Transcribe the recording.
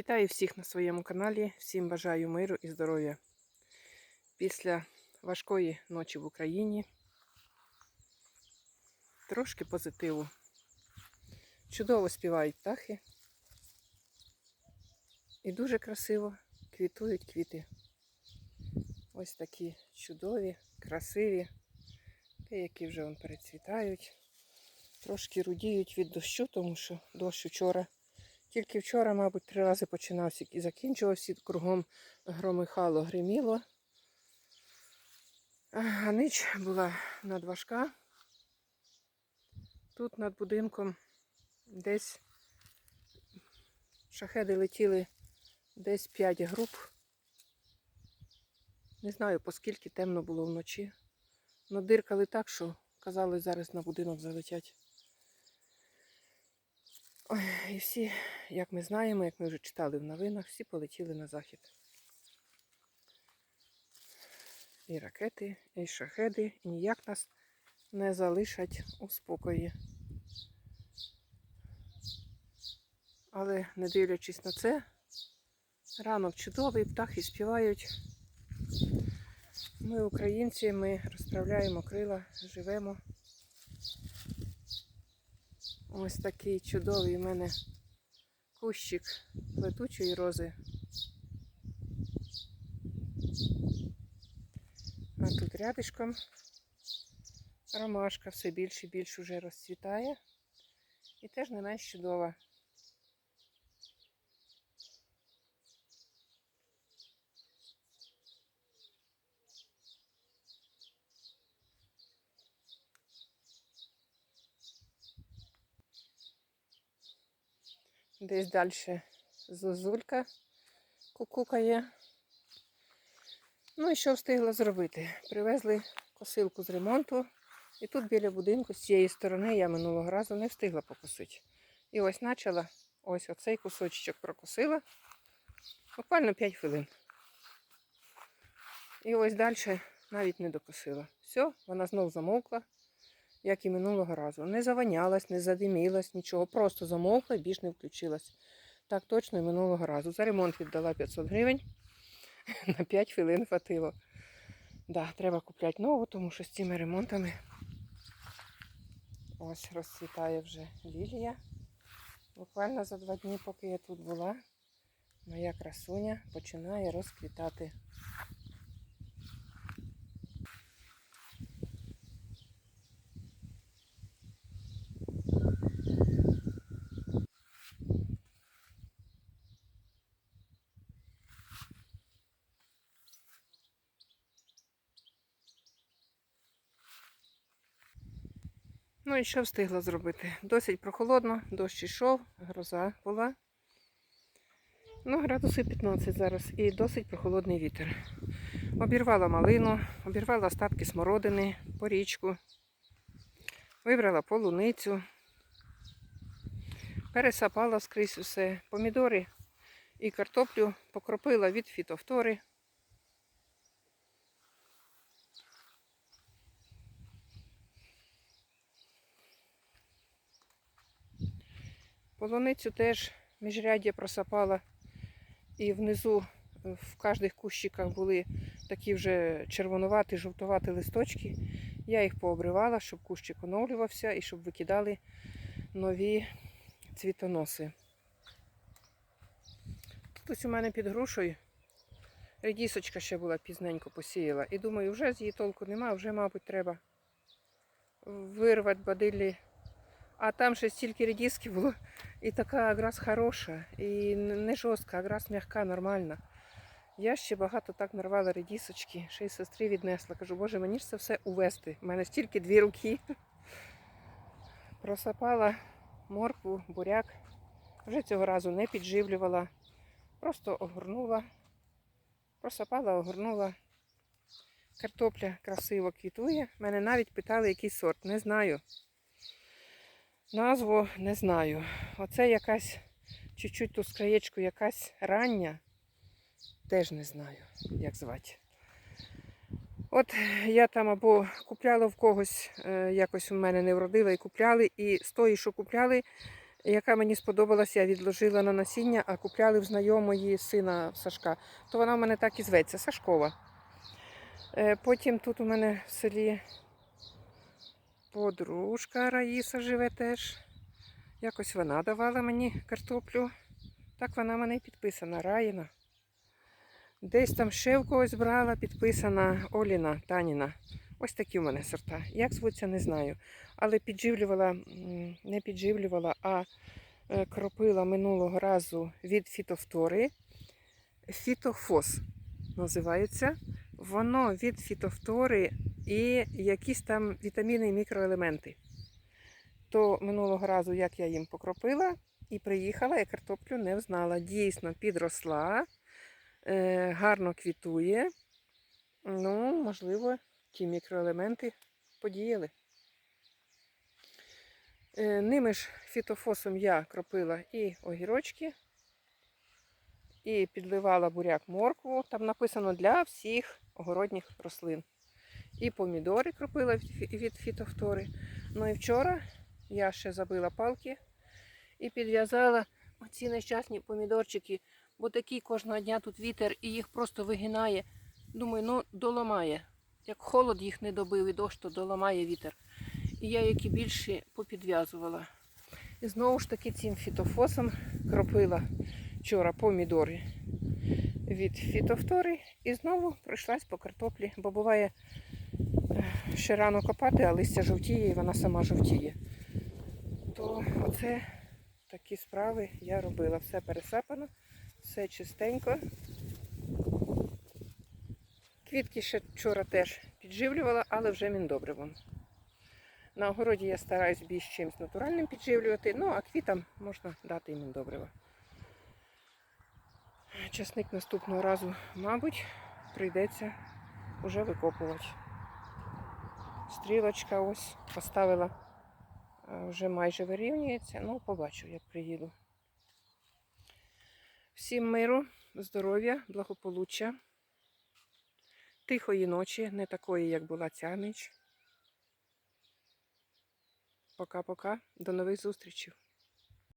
Вітаю всіх на своєму каналі. Всім бажаю миру і здоров'я. Після важкої ночі в Україні трошки позитиву. Чудово співають птахи. І дуже красиво квітують квіти. Ось такі чудові, красиві, деякі вже вон перецвітають. Трошки рудіють від дощу, тому що дощ вчора. Тільки вчора, мабуть, три рази починався і закінчувався, кругом громихало, гриміло. А ніч була надважка. Тут над будинком десь шахеди летіли десь 5 груп. Не знаю, поскільки темно було вночі. Но диркали так, що казали, зараз на будинок залетять. І всі, як ми знаємо, як ми вже читали в новинах, всі полетіли на захід. І ракети, і шахеди, і ніяк нас не залишать у спокої. Але не дивлячись на це, ранок чудовий, птахи співають. Ми, українці, ми розправляємо крила, живемо. Ось такий чудовий у мене кущик летучої рози. А тут рядишком ромашка все більше і більше вже розцвітає. І теж не менш чудова. Десь далі зозулька кукукає. Ну і що встигла зробити? Привезли косилку з ремонту. І тут біля будинку, з цієї сторони, я минулого разу не встигла покосити. І ось почала ось оцей кусочок прокосила. Буквально 5 хвилин. І ось далі навіть не докосила. Все, вона знов замовкла, як і минулого разу. Не заванялась, не задимілась, нічого. Просто замовкла і більш не включилась. Так точно і минулого разу. За ремонт віддала 500 гривень. На 5 хвилин хватило. Да, треба купляти нову, тому що з цими ремонтами ось розцвітає вже лілія. Буквально за два дні, поки я тут була, моя красуня починає розквітати. Ну і що встигла зробити? Досить прохолодно, дощ йшов, гроза була. Ну, градуси 15 зараз і досить прохолодний вітер. Обірвала малину, обірвала остатки смородини, порічку, вибрала полуницю, пересапала скрізь усе, помідори і картоплю покропила від фітофтори. Полуницю теж міжряддя просапала. І внизу е, в кожних кущиках були такі вже червонуваті, жовтуваті листочки. Я їх пообривала, щоб кущик оновлювався і щоб викидали нові цвітоноси. Тут ось у мене під грушею редісочка ще була пізненько посіяла. І думаю, вже з її толку немає, вже, мабуть, треба вирвати бадиллі. А там ще стільки редиски було. І така аграс хороша, і не жорстка, аграс м'яка, нормальна. Я ще багато так нарвала редісочки, ще й сестри віднесла. Кажу, боже, мені ж це все увести. У мене стільки дві руки. Просапала моркву, буряк. Вже цього разу не підживлювала. Просто огорнула. Просапала, огорнула. Картопля красиво квітує. Мене навіть питали, який сорт. Не знаю. Назву не знаю. Оце якась чуть-чуть ту скраєчку, якась рання. Теж не знаю, як звати. От я там або купляла в когось, е, якось у мене не вродила і купляли, і з тої, що купляли, яка мені сподобалася, я відложила на насіння, а купляли в знайомої сина Сашка. То вона в мене так і зветься, Сашкова. Е, Потім тут у мене в селі подружка Раїса живе теж. Якось вона давала мені картоплю. Так вона мене підписана, Раїна. Десь там ще в когось брала, підписана Оліна Таніна. Ось такі в мене сорта. Як звуться, не знаю. Але підживлювала, не підживлювала, а е, кропила минулого разу від фітофтори. Фітофос називається. Воно від фітофтори і якісь там вітаміни і мікроелементи. То минулого разу, як я їм покропила і приїхала, я картоплю не взнала. Дійсно підросла, е, гарно квітує. Ну, можливо, ті мікроелементи подіяли. Е, Ними ж фітофосом я кропила і огірочки, і підливала буряк моркву. Там написано для всіх огородніх рослин. І помідори кропила від фі- фітофтори. Ну і вчора я ще забила палки і підв'язала оці нещасні помідорчики, бо такий кожного дня тут вітер і їх просто вигинає. Думаю, ну доламає. Як холод їх не добив і дощ, то доламає вітер. І я які більші попідв'язувала. І знову ж таки цим фітофосом кропила вчора помідори від фітофтори і знову пройшлась по картоплі, бо буває е, ще рано копати, а листя жовтіє і вона сама жовтіє. То оце такі справи я робила. Все пересапано, все чистенько. Квітки ще вчора теж підживлювала, але вже міндобривом. На огороді я стараюсь більш чимось натуральним підживлювати, ну а квітам можна дати і міндобрива. Часник наступного разу, мабуть, прийдеться вже викопувати. Стрілочка ось поставила, вже майже вирівнюється. Ну, побачу, як приїду. Всім миру, здоров'я, благополуччя, тихої ночі, не такої, як була ця ніч. Пока-пока, до нових зустрічей.